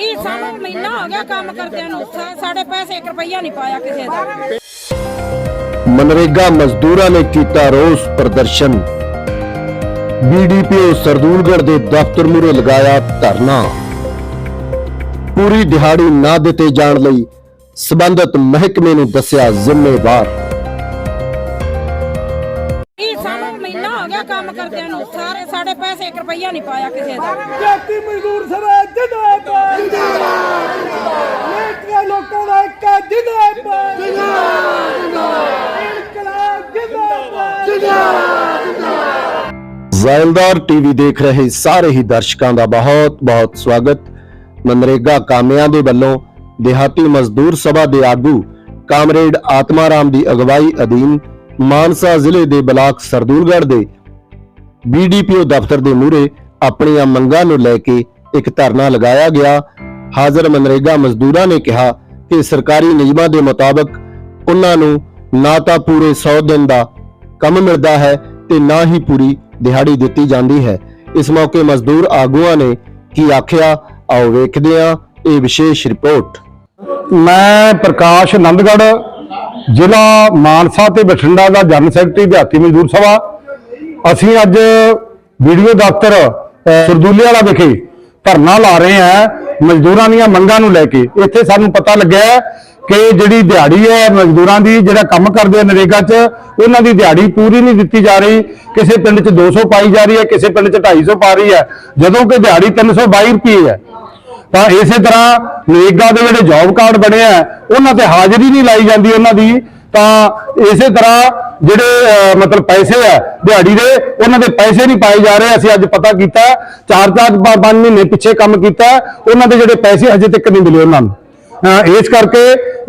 ਇਹ ਸਾਨੂੰ ਮਹੀਨਾ ਹੋ ਗਿਆ ਕੰਮ ਕਰਦਿਆਂ ਨੂੰ। ਸਾ- ਸਾਡੇ ਪੈਸੇ 1 ਰੁਪਈਆ ਨਹੀਂ ਪਾਇਆ ਕਿਸੇ ਦਾ। ਮਨਰੇਗਾ ਮਜ਼ਦੂਰਾਂ ਨੇ ਕੀਤਾ ਰੋਸ ਪ੍ਰਦਰਸ਼ਨ। ਬੀਡੀਪੀਓ ਸਰਦੂਲਗੜ੍ਹ ਦੇ ਦਫ਼ਤਰ ਮੂਹਰੇ ਲਗਾਇਆ ਧਰਨਾ। ਪੂਰੀ ਦਿਹਾੜੀ ਨਾ ਦਿੱਤੇ ਜਾਣ ਲਈ ਸਬੰਧਤ ਮਹਿਕਮੇ ਨੂੰ ਦੱਸਿਆ ਜ਼ਿੰਮੇਵਾਰ। ਕਰਦਿਆਂ ਨੂੰ ਸਾਰੇ ਸਾਡੇ ਪੈਸੇ 1 ਰੁਪਈਆ ਨਹੀਂ ਪਾਇਆ ਕਿਸੇ ਦਾ। ਜਾਤੀ ਮਜ਼ਦੂਰ ਸਭਾ ਜਿੰਦਾਬਾਦ। ਜਿੰਦਾਬਾਦ ਲੇਟੀਆਂ ਲੋਕਾਂ ਦਾ ਇੱਕ ਜਿੰਦਾਬਾਦ ਜਿੰਦਾਬਾਦ। ਇਨਕਲਾਬ ਜਿੰਦਾਬਾਦ। ਜ਼ਾਇਲਦਾਰ ਟੀਵੀ ਦੇਖ ਰਹੇ ਸਾਰੇ ਹੀ ਦਰਸ਼ਕਾਂ ਦਾ ਬਹੁਤ ਬਹੁਤ ਸਵਾਗਤ। ਮਨਰੇਗਾ ਕਾਮਿਆਂ ਦੇ ਵੱਲੋਂ ਦਿਹਾਤੀ ਮਜ਼ਦੂਰ ਸਭਾ ਦੇ ਆਗੂ ਕਾਮਰੇਡ ਆਤਮਾਰਾਮ ਦੀ ਅਗਵਾਈ ਅਧੀਨ ਮਾਨਸਾ ਜ਼ਿਲ੍ਹੇ ਦੇ ਬਲਾਕ ਸਰਦੂਲਗੜ੍ਹ ਦੇ ਬੀਡੀਪੀਓ ਦਫ਼ਤਰ ਦੇ ਮੂਹਰੇ ਆਪਣੀਆਂ ਮੰਗਾਂ ਨੂੰ ਲੈ ਕੇ ਇੱਕ ਧਰਨਾ ਲਗਾਇਆ ਗਿਆ। ਹਾਜ਼ਰ ਮਨਰੇਗਾ ਮਜ਼ਦੂਰਾਂ ਨੇ ਕਿਹਾ ਕਿ ਸਰਕਾਰੀ ਨਿਯਮਾਂ ਦੇ ਮੁਤਾਬਕ ਉਹਨਾਂ ਨੂੰ ਨਾ ਤਾਂ ਪੂਰੇ 100 ਦਿਨ ਦਾ ਕੰਮ ਮਿਲਦਾ ਹੈ ਤੇ ਨਾ ਹੀ ਪੂਰੀ ਦਿਹਾੜੀ ਦਿੱਤੀ ਜਾਂਦੀ ਹੈ। ਇਸ ਮੌਕੇ ਮਜ਼ਦੂਰ ਆਗੂਆਂ ਨੇ ਕੀ ਆਖਿਆ, ਆਓ ਵੇਖਦੇ ਹਾਂ ਇਹ ਵਿਸ਼ੇਸ਼ ਰਿਪੋਰਟ। ਮੈਂ ਪ੍ਰਕਾਸ਼ ਆਨੰਦਗੜ੍ਹ ਜ਼ਿਲ੍ਹਾ ਮਾਨਸਾ ਤੇ ਬਠਿੰਡਾ ਦਾ ਜਨਰਲ ਸੈਕਟਰੀ ਦਿਹਾਤੀ ਮਜ਼ਦੂਰ ਸਭਾ। ਅਸੀਂ ਅੱਜ ਵੀਡੀਓ ਦਫ਼ਤਰ ਅਹ, ਸਰਦੂਲੇ ਵਾਲਾ ਵਿਖੇ ਧਰਨਾ ਲਾ ਰਹੇ ਹਾਂ ਮਜ਼ਦੂਰਾਂ ਦੀਆਂ ਮੰਗਾਂ ਨੂੰ ਲੈ ਕੇ। ਇੱਥੇ ਸਾਨੂੰ ਪਤਾ ਲੱਗਿਆ ਕਿ ਜਿਹੜੀ ਦਿਹਾੜੀ ਹੈ ਮਜ਼ਦੂਰਾਂ ਦੀ ਜਿਹੜਾ ਕੰਮ ਕਰਦੇ ਆ ਨਰੇਗਾ 'ਚ ਉਹਨਾਂ ਦੀ ਦਿਹਾੜੀ ਪੂਰੀ ਨਹੀਂ ਦਿੱਤੀ ਜਾ ਰਹੀ। ਕਿਸੇ ਪਿੰਡ 'ਚ 200 ਪਾਈ ਜਾ ਰਹੀ ਹੈ ਕਿਸੇ ਪਿੰਡ 'ਚ 250 ਪਾ ਰਹੀ ਹੈ। ਜਦੋਂ ਕਿ ਦਿਹਾੜੀ 322 ਰੁਪਏ ਹੈ। ਤਾਂ ਇਸੇ ਤਰ੍ਹਾਂ ਨਰੇਗਾ ਦੇ ਜਿਹੜੇ ਜੌਬ ਕਾਰਡ ਬਣੇ ਆ ਉਹਨਾਂ ਤੇ ਹਾਜ਼ਰੀ ਨਹੀਂ ਲਾਈ ਜਾਂਦੀ ਉਹਨਾਂ ਦੀ। ਤਾਂ ਇਸੇ ਤਰ੍ਹਾਂ ਜਿਹੜੇ ਅਹ, ਮਤਲਬ ਪੈਸੇ ਆ ਦਿਹਾੜੀ ਦੇ ਉਹਨਾਂ ਦੇ ਪੈਸੇ ਨਹੀਂ ਪਾਏ ਜਾ ਰਹੇ ਅਸੀਂ ਅੱਜ ਪਤਾ ਕੀਤਾ ਚਾਰ ਚਾਰ ਪੰਜ ਮਹੀਨੇ ਪਿੱਛੇ ਕੰਮ ਕੀਤਾ ਉਹਨਾਂ ਦੇ ਜਿਹੜੇ ਪੈਸੇ ਹਜੇ ਤੱਕ ਨਹੀਂ ਮਿਲੇ ਉਹਨਾਂ ਨੂੰ। ਇਸ ਕਰਕੇ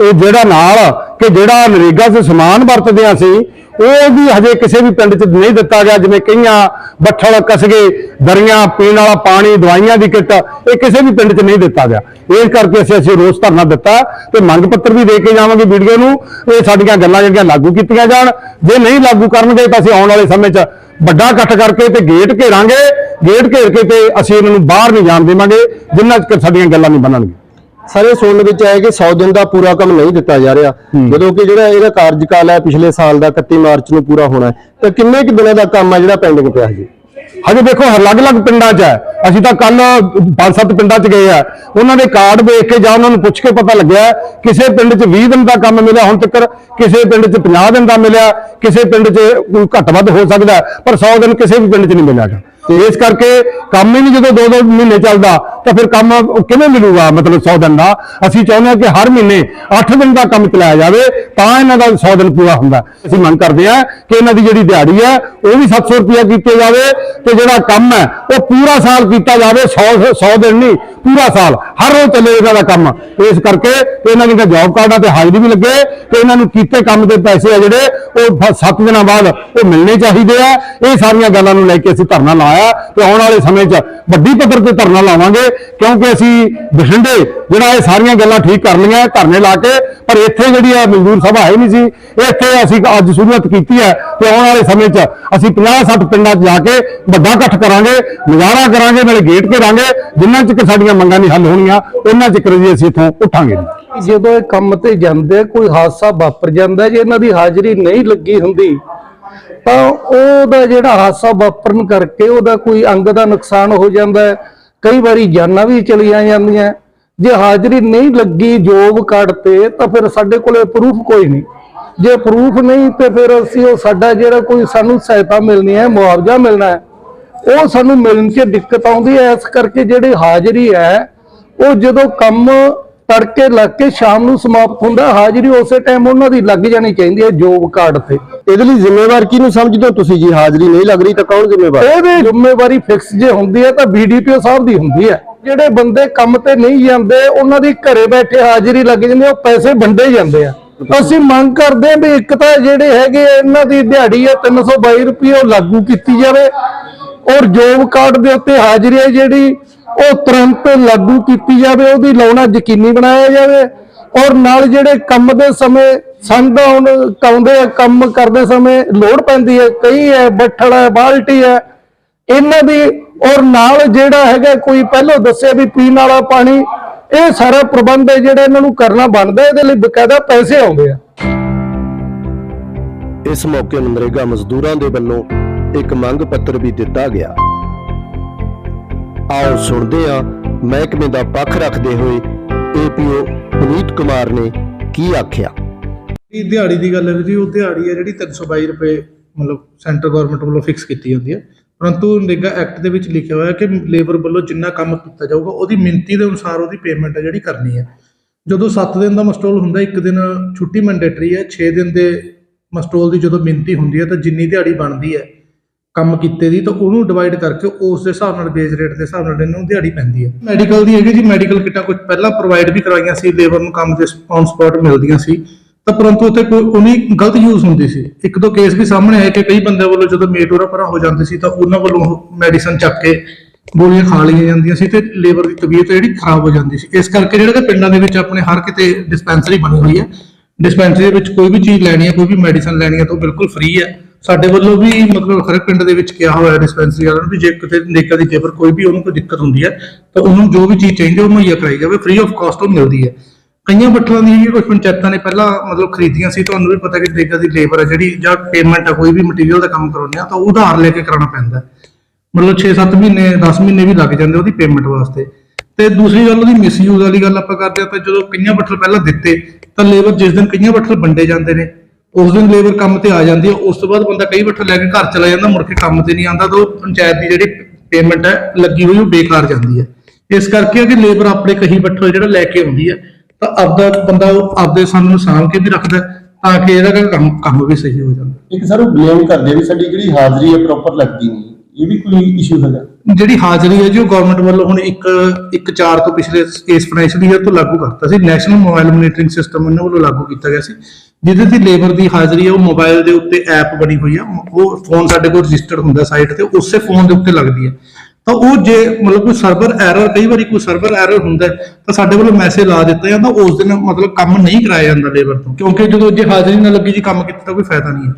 ਇਹ ਜਿਹੜਾ ਨਾਲ ਕਿ ਜਿਹੜਾ ਨਰੇਗਾ 'ਚ ਸਮਾਨ ਵਰਤਦੇ ਹਾਂ ਅਸੀਂ ਉਹ ਵੀ ਹਜੇ ਕਿਸੇ ਵੀ ਪਿੰਡ 'ਚ ਨਹੀਂ ਦਿੱਤਾ ਗਿਆ, ਜਿਵੇਂ ਕਈਆਂ ਬੱਠਲ ਕਸਗੇ ਦਰੀਆਂ ਪੀਣ ਵਾਲਾ ਪਾਣੀ, ਦਵਾਈਆਂ ਦੀ ਕਿੱਟ, ਇਹ ਕਿਸੇ ਵੀ ਪਿੰਡ 'ਚ ਨਹੀਂ ਦਿੱਤਾ ਗਿਆ। ਇਸ ਕਰਕੇ ਅਸੀਂ ਅਸੀਂ ਰੋਸ ਧਰਨਾ ਦਿੱਤਾ ਤੇ ਮੰਗ ਪੱਤਰ ਵੀ ਦੇ ਕੇ ਜਾਵਾਂਗੇ ਵੀਡੀਓ ਨੂੰ, ਇਹ ਸਾਡੀਆਂ ਗੱਲਾਂ ਜਿਹੜੀਆਂ ਲਾਗੂ ਕੀਤੀਆਂ ਜਾਣ। ਜੇ ਨਹੀਂ ਲਾਗੂ ਕਰਨਗੇ ਤਾਂ ਅਸੀਂ ਆਉਣ ਵਾਲੇ ਸਮੇਂ 'ਚ ਵੱਡਾ ਇਕੱਠ ਕਰਕੇ ਤੇ ਗੇਟ ਘੇਰਾਂਗੇ। ਗੇਟ ਘੇਰ ਕੇ ਤੇ ਅਸੀਂ ਇਹਨਾਂ ਨੂੰ ਬਾਹਰ ਨਹੀਂ ਜਾਣ ਦੇਵਾਂਗੇ, ਜਿੰਨਾ ਚਿਰ ਸਾਡੀਆਂ ਗੱਲਾਂ ਨਹੀਂ ਬਣਨਗੀਆਂ। ਸਾਰੇ ਸੁਣਨ ਵਿੱਚ ਆਇਆ ਕਿ 100 ਦਿਨ ਦਾ ਪੂਰਾ ਕੰਮ ਨਹੀਂ ਦਿੱਤਾ ਜਾ ਰਿਹਾ। ਜਦੋਂ ਕਿ ਜਿਹੜਾ ਇਹਦਾ ਕਾਰਜਕਾਲ ਹੈ ਪਿਛਲੇ ਸਾਲ ਦਾ 31 ਮਾਰਚ ਨੂੰ ਪੂਰਾ ਹੋਣਾ ਹੈ ਤਾਂ ਕਿੰਨੇ ਕਿ ਦਿਨਾਂ ਦਾ ਕੰਮ ਹੈ ਜਿਹੜਾ ਪੈਂਡਿੰਗ ਪਿਆ ਜੀ ਹਜੇ ਦੇਖੋ ਅਲੱਗ-ਅਲੱਗ ਪਿੰਡਾਂ 'ਚ ਹੈ। ਅਸੀਂ ਤਾਂ ਕੱਲ ਪੰਜ ਸੱਤ ਪਿੰਡਾਂ 'ਚ ਗਏ ਆ। ਉਹਨਾਂ ਦੇ ਕਾਰਡ ਵੇਖ ਕੇ ਜਾਂ ਉਹਨਾਂ ਨੂੰ ਪੁੱਛ ਕੇ ਪਤਾ ਲੱਗਿਆ ਕਿਸੇ ਪਿੰਡ 'ਚ 20 ਦਿਨ ਦਾ ਕੰਮ ਮਿਲਿਆ ਹੁਣ ਤੱਕ ਕਿਸੇ ਪਿੰਡ 'ਚ 50 ਦਿਨ ਦਾ ਮਿਲਿਆ ਕਿਸੇ ਪਿੰਡ 'ਚ ਘੱਟ ਵੱਧ ਹੋ ਸਕਦਾ ਪਰ 100 ਦਿਨ ਕਿਸੇ ਵੀ ਪਿੰਡ 'ਚ ਨਹੀਂ ਮਿਲਿਆਗਾ ਤੇ ਇਸ ਕਰਕੇ ਕੰਮ ਹੀ ਨਹੀਂ ਜਦੋਂ ਦੋ ਦੋ ਮਹੀਨੇ ਚੱਲਦਾ, ਤਾਂ ਫਿਰ ਕੰਮ ਉਹ ਕਿਵੇਂ ਮਿਲੂਗਾ? ਮਤਲਬ 100 ਦਿਨ ਦਾ। ਅਸੀਂ ਚਾਹੁੰਦੇ ਹਾਂ ਕਿ ਹਰ ਮਹੀਨੇ 8 ਦਿਨ ਦਾ ਕੰਮ ਚਲਾਇਆ ਜਾਵੇ, ਤਾਂ ਇਹਨਾਂ ਦਾ 100 ਦਿਨ ਪੂਰਾ ਹੁੰਦਾ। ਅਸੀਂ ਮੰਗ ਕਰਦੇ ਹਾਂ ਕਿ ਇਹਨਾਂ ਦੀ ਜਿਹੜੀ ਦਿਹਾੜੀ ਹੈ, ਉਹ ਵੀ 700 ਰੁਪਇਆ ਕੀਤੀ ਜਾਵੇ ਤੇ ਜਿਹੜਾ ਕੰਮ ਹੈ, ਉਹ ਪੂਰਾ ਸਾਲ ਕੀਤਾ ਜਾਵੇ। 100 100 ਦਿਨ ਨਹੀਂ, ਪੂਰਾ ਸਾਲ। ਹਰ ਰੋਜ਼ ਚੱਲੇ ਇਹਨਾਂ ਦਾ ਕੰਮ। ਇਸ ਕਰਕੇ ਇਹਨਾਂ ਦੀਆਂ ਜੌਬ ਕਾਰਡਾਂ ਤੇ ਹਾਜ਼ਰੀ ਵੀ ਲੱਗੇ, ਤੇ ਇਹਨਾਂ ਨੂੰ ਕੀਤੇ ਕੰਮ ਦੇ ਪੈਸੇ ਆ ਜਿਹੜੇ, ਉਹ 7 ਦਿਨਾਂ ਬਾਅਦ ਉਹ ਮਿਲਣੇ ਚਾਹੀਦੇ ਆ। ਇਹ ਸਾਰੀਆਂ ਗੱਲਾਂ ਨੂੰ ਲੈ ਕੇ ਅਸੀਂ ਧਰਨਾ ਲਾਇਆ ਤੇ ਆਉਣ ਵਾਲੇ ਸਮੇਂ 'ਚ ਵੱਡੀ ਪੱਧਰ ਤੇ ਧਰਨਾ ਲਾਵਾਂਗੇ, ਕਿਉਂਕਿ ਅਸੀਂ ਬਠਿੰਡੇ ਜਿਹੜਾ ਇਹ ਸਾਰੀਆਂ ਗੱਲਾਂ ਠੀਕ ਕਰ ਲਈਆਂ, ਧਰਨੇ ਲਾ ਕੇ, ਪਰ ਇੱਥੇ ਜਿਹੜੀ ਹੈ ਮਜ਼ਦੂਰ ਸਭਾ ਹੈ ਨਹੀਂ ਸੀ, ਇੱਥੇ ਅਸੀਂ ਅੱਜ ਸ਼ੁਰੂਆਤ ਕੀਤੀ ਹੈ ਤੇ ਆਉਣ ਵਾਲੇ ਸਮੇਂ 'ਚ ਅਸੀਂ 50-60 ਪਿੰਡਾਂ 'ਚ ਜਾ ਕੇ ਵੱਡਾ ਇਕੱਠ ਕਰਾਂਗੇ, ਨਜ਼ਾਰਾ ਕਰਾਂਗੇ, ਨਾਲੇ ਗੇਟ ਘੇਰਾਂਗੇ, ਜਿੰਨਾ ਚਿਰ ਸਾਡੀਆਂ ਮੰਗਾਂ ਨਹੀਂ ਹੱਲ ਹੋਣੀਆਂ, ਉਹਨਾਂ ਚਿਰ ਜੀ ਅਸੀਂ ਇੱਥੋਂ ਉੱਠਾਂਗੇ ਜਦੋਂ ਇਹ ਕੰਮ ਤੇ ਜਾਂਦੇ ਕੋਈ ਹਾਦਸਾ ਵਾਪਰ ਜਾਂਦਾ, ਜੇ ਇਹਨਾਂ ਦੀ ਹਾਜ਼ਰੀ ਨਹੀਂ ਲੱਗੀ ਹੁੰਦੀ ਤਾਂ ਉਹਦਾ ਜਿਹੜਾ ਹਾਦਸਾ ਵਾਪਰਨ ਕਰਕੇ ਉਹਦਾ ਕੋਈ ਅੰਗ ਦਾ ਨੁਕਸਾਨ ਹੋ ਜਾਂਦਾ ਕਈ ਵਾਰੀ ਜਾਨਾਂ ਵੀ ਚਲੀਆਂ ਜਾਂਦੀਆਂ। ਜੇ ਹਾਜ਼ਰੀ ਨਹੀਂ ਲੱਗੀ ਜੋਬ ਕਾਰਡ ਤੇ, ਤਾਂ ਫਿਰ ਸਾਡੇ ਕੋਲੇ ਪ੍ਰੂਫ ਕੋਈ ਨਹੀਂ। ਜੇ ਪ੍ਰੂਫ ਨਹੀਂ, ਤੇ ਫਿਰ ਅਸੀਂ ਉਹ ਸਾਡਾ ਜਿਹੜਾ ਕੋਈ ਸਾਨੂੰ ਸਹਾਇਤਾ ਮਿਲਣੀ ਹੈ, ਮੁਆਵਜ਼ਾ ਮਿਲਣਾ ਹੈ, ਉਹ ਸਾਨੂੰ ਮਿਲਣ 'ਚ ਦਿੱਕਤ ਆਉਂਦੀ ਹੈ। ਇਸ ਕਰਕੇ ਜਿਹੜੀ ਹਾਜ਼ਰੀ ਹੈ, ਉਹ ਜਦੋਂ ਕੰਮ ਤੜਕੇ ਲੱਗ ਕੇ ਸ਼ਾਮ ਨੂੰ ਸਮਾਪਤ ਹੁੰਦਾ ਹਾਜ਼ਰੀ ਉਸੇ ਟਾਈਮ ਉਹਨਾਂ ਦੀ ਲੱਗ ਜਾਣੀ ਚਾਹੀਦੀ ਹੈ ਜੋਬ ਕਾਰਡ ਤੇ। ਇਹਦੇ ਲਈ ਜ਼ਿੰਮੇਵਾਰ ਕਿਹਨੂੰ ਸਮਝਦੇ ਹੋ ਤੁਸੀਂ? ਜੀ ਹਾਜ਼ਰੀ ਨਹੀਂ ਲੱਗ ਰਹੀ ਤਾਂ ਕੌਣ ਜ਼ਿੰਮੇਵਾਰ? ਇਹਦੀ ਜ਼ਿੰਮੇਵਾਰੀ ਫਿਕਸ ਜੇ ਹੁੰਦੀ ਹੈ ਤਾਂ ਬੀਡੀਪੀਓ ਸਾਹਿਬ ਦੀ ਹੁੰਦੀ ਹੈ। ਜਿਹੜੇ ਬੰਦੇ ਕੰਮ ਤੇ ਨਹੀਂ ਜਾਂਦੇ ਉਹਨਾਂ ਦੀ ਘਰੇ ਬੈਠੇ ਹਾਜ਼ਰੀ ਲੱਗ ਜਾਂਦੀ ਉਹ ਪੈਸੇ ਵੰਡੇ ਜਾਂਦੇ ਆ। ਅਸੀਂ ਮੰਗ ਕਰਦੇ ਹਾਂ ਵੀ ਇੱਕ ਤਾਂ ਜਿਹੜੇ ਹੈਗੇ ਇਹਨਾਂ ਦੀ ਦਿਹਾੜੀ ਹੈ 322 ਰੁਪਏ ਉਹ ਲਾਗੂ ਕੀਤੀ ਜਾਵੇ। ਔਰ ਜੋਬ ਕਾਰਡ ਦੇ ਉੱਤੇ ਹਾਜ਼ਰੀ ਹੈ ਜਿਹੜੀ ਉਹ ਤੁਰੰਤ ਲਾਗੂ ਕੀਤੀ ਜਾਵੇ, ਉਹਦੀ ਲਾਉਣਾ ਯਕੀਨੀ ਬਣਾਇਆ ਜਾਵੇ ਔਰ ਨਾਲ ਜਿਹੜੇ ਕੰਮ ਦੇ ਸਮੇਂ ਸੰਦ ਹੁਣ ਕਾਉਂਦੇ ਆ, ਕੰਮ ਕਰਦੇ ਸਮੇਂ ਲੋੜ ਪੈਂਦੀ ਹੈ, ਕਈ ਹੈ ਬੱਠਲ ਹੈ, ਬਾਲਟੀ ਹੈ, ਇਹਨਾਂ ਦੀ ਔਰ ਨਾਲ ਜਿਹੜਾ ਹੈਗਾ ਕੋਈ ਪਹਿਲਾਂ ਦੱਸਿਆ ਵੀ ਪੀਣ ਵਾਲਾ ਪਾਣੀ, ਇਹ ਸਾਰਾ ਪ੍ਰਬੰਧ ਹੈ ਜਿਹੜਾ ਇਹਨਾਂ ਨੂੰ ਕਰਨਾ ਬਣਦਾ, ਇਹਦੇ ਲਈ ਬਕਾਇਦਾ ਪੈਸੇ ਆਉਂਦੇ ਆ। ਇਸ ਮੌਕੇ ਮਨਰੇਗਾ ਮਜ਼ਦੂਰਾਂ ਦੇ ਵੱਲੋਂ ਇੱਕ ਮੰਗ ਪੱਤਰ ਵੀ ਦਿੱਤਾ ਗਿਆ। ਆਓ ਸੁਣਦੇ ਹਾਂ ਮਹਿਕਮੇ ਦਾ ਪੱਖ ਰੱਖਦੇ ਹੋਏ ਏਪੀਓ ਪੁਨੀਤ ਕੁਮਾਰ ਨੇ ਕੀ ਆਖਿਆ। ਇਹ ਦਿਹਾੜੀ ਦੀ ਗੱਲ ਹੈ ਜੀ, ਉਹ ਦਿਹਾੜੀ ਹੈ ਜਿਹੜੀ 322 ਰੁਪਏ ਮਤਲਬ ਸੈਂਟਰ ਗਵਰਨਮੈਂਟ ਵੱਲੋਂ ਫਿਕਸ ਕੀਤੀ ਜਾਂਦੀ ਹੈ। ਪਰੰਤੂ ਨਰੇਗਾ ਐਕਟ ਦੇ ਵਿੱਚ ਲਿਖਿਆ ਹੋਇਆ ਹੈ ਕਿ ਲੇਬਰ ਵੱਲੋਂ ਜਿੰਨਾ ਕੰਮ ਕੀਤਾ ਜਾਊਗਾ, ਉਹਦੀ ਮਿੰਤੀ ਦੇ ਅਨੁਸਾਰ ਉਹਦੀ ਪੇਮੈਂਟ ਹੈ ਜਿਹੜੀ ਕਰਨੀ ਹੈ। ਜਦੋਂ 7 ਦਿਨ ਦਾ ਮਸਟੋਲ ਹੁੰਦਾ, ਇੱਕ ਦਿਨ ਛੁੱਟੀ ਮੈਂਡੇਟਰੀ ਹੈ 6 ਦਿਨ ਦੇ ਮਸਟੋਲ ਦੀ ਜਦੋਂ ਮਿੰਤੀ ਹੁੰਦੀ ਹੈ, ਤਾਂ ਜਿੰਨੀ ਦਿਹਾੜੀ ਬਣਦੀ ਹੈ ਕੰਮ ਕੀਤੇ ਦੀ ਤਾਂ ਉਹਨੂੰ ਡਿਵਾਈਡ ਕਰਕੇ ਉਸ ਦੇ ਹਿਸਾਬ ਨਾਲ ਬੇਸ ਰੇਟ ਦੇ ਹਿਸਾਬ ਨਾਲ ਇਹਨਾਂ ਨੂੰ ਦਿਹਾੜੀ ਪੈਂਦੀ ਹੈ। ਮੈਡੀਕਲ ਦੀ ਹੈਗੀ ਜੀ ਮੈਡੀਕਲ ਕਿੱਟਾਂ ਕੁਝ ਪਹਿਲਾਂ ਪ੍ਰੋਵਾਈਡ ਵੀ ਕਰਵਾਈਆਂ ਸੀ ਲੇਬਰ ਨੂੰ ਕੰਮ ਦੇ ਔਨ ਸਪੌਟ ਮਿਲਦੀਆਂ ਸੀ। ਤਾਂ ਪਰੰਤੂ ਉੱਥੇ ਕੋਈ ਉਹਨੀ ਗਲਤ ਯੂਜ਼ ਹੁੰਦੀ ਸੀ। ਇੱਕ ਦੋ ਕੇਸ ਵੀ ਸਾਹਮਣੇ ਆਏ ਕਿ ਕਈ ਬੰਦਿਆਂ ਵੱਲੋਂ ਜਦੋਂ ਮੇਟ ਉਰਾ ਪਰਾਂ ਹੋ ਜਾਂਦੇ ਸੀ ਤਾਂ ਉਹਨਾਂ ਵੱਲੋਂ ਮੈਡੀਸਨ ਚੱਕ ਕੇ ਗੋਲੀਆਂ ਖਾ ਲਈਆਂ ਜਾਂਦੀਆਂ ਸੀ ਤੇ ਲੇਬਰ ਦੀ ਤਬੀਅਤ ਜਿਹੜੀ ਖਰਾਬ ਹੋ ਜਾਂਦੀ ਸੀ। ਇਸ ਕਰਕੇ ਜਿਹੜਾ ਕਿ ਪਿੰਡਾਂ ਦੇ ਵਿੱਚ ਆਪਣੇ ਹਰ ਕਿਤੇ ਡਿਸਪੈਂਸਰੀ ਬਣੀ ਹੋਈ ਹੈ। ਡਿਸਪੈਂਸਰੀ ਦੇ ਵਿੱਚ ਕੋਈ ਵੀ ਚੀਜ਼ ਲੈਣੀ ਹੈ, ਕੋਈ ਵੀ ਮੈਡੀਸਨ ਲੈਣੀ ਹੈ ਤਾਂ ਉਹ ਬਿਲਕੁਲ ਫ੍ਰੀ ਹੈ। ਸਾਡੇ ਵੱਲੋਂ ਵੀ ਮਤਲਬ ਹਰ ਇੱਕ ਪਿੰਡ ਦੇ ਵਿੱਚ ਕਿਹਾ ਹੋਇਆ ਡਿਸਪੈਂਸਰੀ ਵਾਲਿਆਂ ਨੂੰ ਵੀ ਜੇ ਕਿਤੇ ਨੇਕਾ ਦੀ ਜੇਬਰ ਕੋਈ ਵੀ ਉਹਨੂੰ ਕੋਈ ਦਿੱਕਤ ਹੁੰਦੀ ਹੈ, ਤਾਂ ਉਹਨੂੰ ਜੋ ਵੀ ਚੀਜ਼ ਚਾਹੀਦੀ ਉਹ ਮੁਹੱਈਆ ਕਰਾਈ ਜਾਵੇ ਫ੍ਰੀ ਆਫ ਕਾਸਟ ਉਹ ਮਿਲਦੀ ਹੈ। ਕਈਆਂ ਬੱਠਲਾਂ ਦੀ ਵੀ ਕੁਝ ਪੰਚਾਇਤਾਂ ਨੇ ਪਹਿਲਾਂ ਮਤਲਬ ਖਰੀਦੀਆਂ ਸੀ, ਤੁਹਾਨੂੰ ਵੀ ਪਤਾ ਕਿ ਨਰੇਗਾ ਦੀ ਲੇਬਰ ਹੈ, ਜਿਹੜੀ ਜਾਂ ਪੇਮੈਂਟ ਹੈ, ਕੋਈ ਵੀ ਮਟੀਰੀਅਲ ਦਾ ਕੰਮ ਕਰਾਉਂਦੇ ਆ ਤਾਂ ਉਹ ਉਧਾਰ ਲੈ ਕੇ ਕਰਾਉਣਾ ਪੈਂਦਾ ਮਤਲਬ 6-7 ਮਹੀਨੇ 10 ਮਹੀਨੇ ਵੀ ਲੱਗ ਜਾਂਦੇ ਉਹਦੀ ਪੇਮੈਂਟ ਵਾਸਤੇ। ਤੇ ਦੂਸਰੀ ਗੱਲ ਉਹਦੀ ਮਿਸਯੂਜ਼ ਵਾਲੀ ਗੱਲ ਆਪਾਂ ਕਰਦੇ ਆ ਤਾਂ ਜਦੋਂ ਕਈਆਂ ਬੱਠਲ ਪਹਿਲਾਂ ਦਿੱਤੇ, ਤਾਂ ਲੇਬਰ ਜਿਸ ਦਿਨ ਕਈਆਂ ਬੱਠਲ ਵੰਡੇ ਜਾਂਦੇ ਨੇ ਉਸ ਦਿਨ ਲੇਬਰ ਕੰਮ ਤੇ ਆ ਜਾਂਦੀ ਹੈ। ਉਸ ਤੋਂ ਬਾਅਦ ਬੰਦਾ ਕਈ ਬੱਠਲ ਲੈ ਕੇ ਘਰ ਚਲਾ ਜਾਂਦਾ ਮੁੜ ਕੇ ਕੰਮ ਤੇ ਨਹੀਂ ਆਉਂਦਾ ਤਾਂ ਉਹ ਪੰਚਾਇਤ ਦੀ ਜਿਹੜੀ ਪੇਮੈਂਟ ਹੈ ਲੱਗੀ ਹੋਈ ਉਹ ਬੇਕਾਰ ਜਾਂਦੀ ਹੈ। ਇਸ ਕਰਕੇ ਕਿ ਲੇਬਰ ਆਪਣੇ ਕਹੀ ਬੱਠਲ ਜਿਹੜਾ ਲੈ ਕੇ ਆਉਂਦੀ ਹੈ ਤਾਂ ਆਪਦਾ ਬੰਦਾ ਉਹ ਆਪਦੇ ਸਾਨੂੰ ਸਾਂਭ ਕੇ ਵੀ ਰੱਖਦਾ ਤਾਂ ਕਿ ਇਹਦਾ ਕੰਮ ਕੰਮ ਵੀ ਸਹੀ ਹੋ ਜਾਂਦਾ। ਇੱਕ ਸਰ ਉਹ ਬਲੇਮ ਕਰਦੇ ਵੀ ਸਾਡੀ ਜਿਹੜੀ ਹਾਜ਼ਰੀ ਹੈ ਪ੍ਰੋਪਰ ਲੱਗਦੀ ਨਹੀਂ। ਇਹ ਵੀ ਕੋਈ ਇਸ਼ੂ ਹੈਗਾ? ਜਿਹੜੀ ਹਾਜ਼ਰੀ ਹੈ ਜੀ ਉਹ ਗਵਰਨਮੈਂਟ ਵੱਲੋਂ ਹੁਣ ਇੱਕ ਇੱਕ 4 ਤੋਂ ਪਿਛਲੇ ਇਸ ਫਾਈਨੈਂਸ਼ੀਅਲ ਈਅਰ ਤੋਂ ਲਾਗੂ ਕਰਤਾ ਸੀ। ਨੈਸ਼ਨਲ ਮੋਬਾਈਲ ਮੋਨੀਟਰਿੰਗ ਸਿਸਟਮ ਉਹਨਾਂ ਵੱਲੋਂ ਲਾਗੂ ਕੀਤਾ ਗਿਆ ਸੀ। ਜਿਹਦੇ ਤੇ ਲੇਬਰ ਦੀ ਹਾਜ਼ਰੀ ਹੈ ਉਹ ਮੋਬਾਈਲ ਦੇ ਉੱਤੇ ਐਪ ਬਣੀ ਹੋਈ ਹੈ ਉਹ ਫੋਨ ਸਾਡੇ ਕੋਲ ਰਜਿਸਟਰਡ ਹੁੰਦਾ ਸਾਈਟ ਤੇ, ਉਸੇ ਫੋਨ ਦੇ ਉੱਤੇ ਲੱਗਦੀ ਹੈ ਤਾਂ ਉਹ ਜੇ ਮਤਲਬ ਕੋਈ ਸਰਵਰ ਐਰਰ ਕਈ ਵਾਰੀ ਕੋਈ ਸਰਵਰ ਐਰਰ ਹੁੰਦਾ, ਤਾਂ ਸਾਡੇ ਵੱਲੋਂ ਮੈਸੇਜ ਲਾ ਦਿੱਤਾ ਜਾਂਦਾ, ਉਸ ਦਿਨ ਮਤਲਬ ਕੰਮ ਨਹੀਂ ਕਰਾਇਆ ਜਾਂਦਾ ਲੇਬਰ ਤੋਂ, ਕਿਉਂਕਿ ਜਦੋਂ ਜੇ ਹਾਜ਼ਰੀ ਨਾ ਲੱਗੀ ਜੀ, ਕੰਮ ਕੀਤਾ ਤਾਂ ਕੋਈ ਫਾਇਦਾ ਨਹੀਂ ਹੈ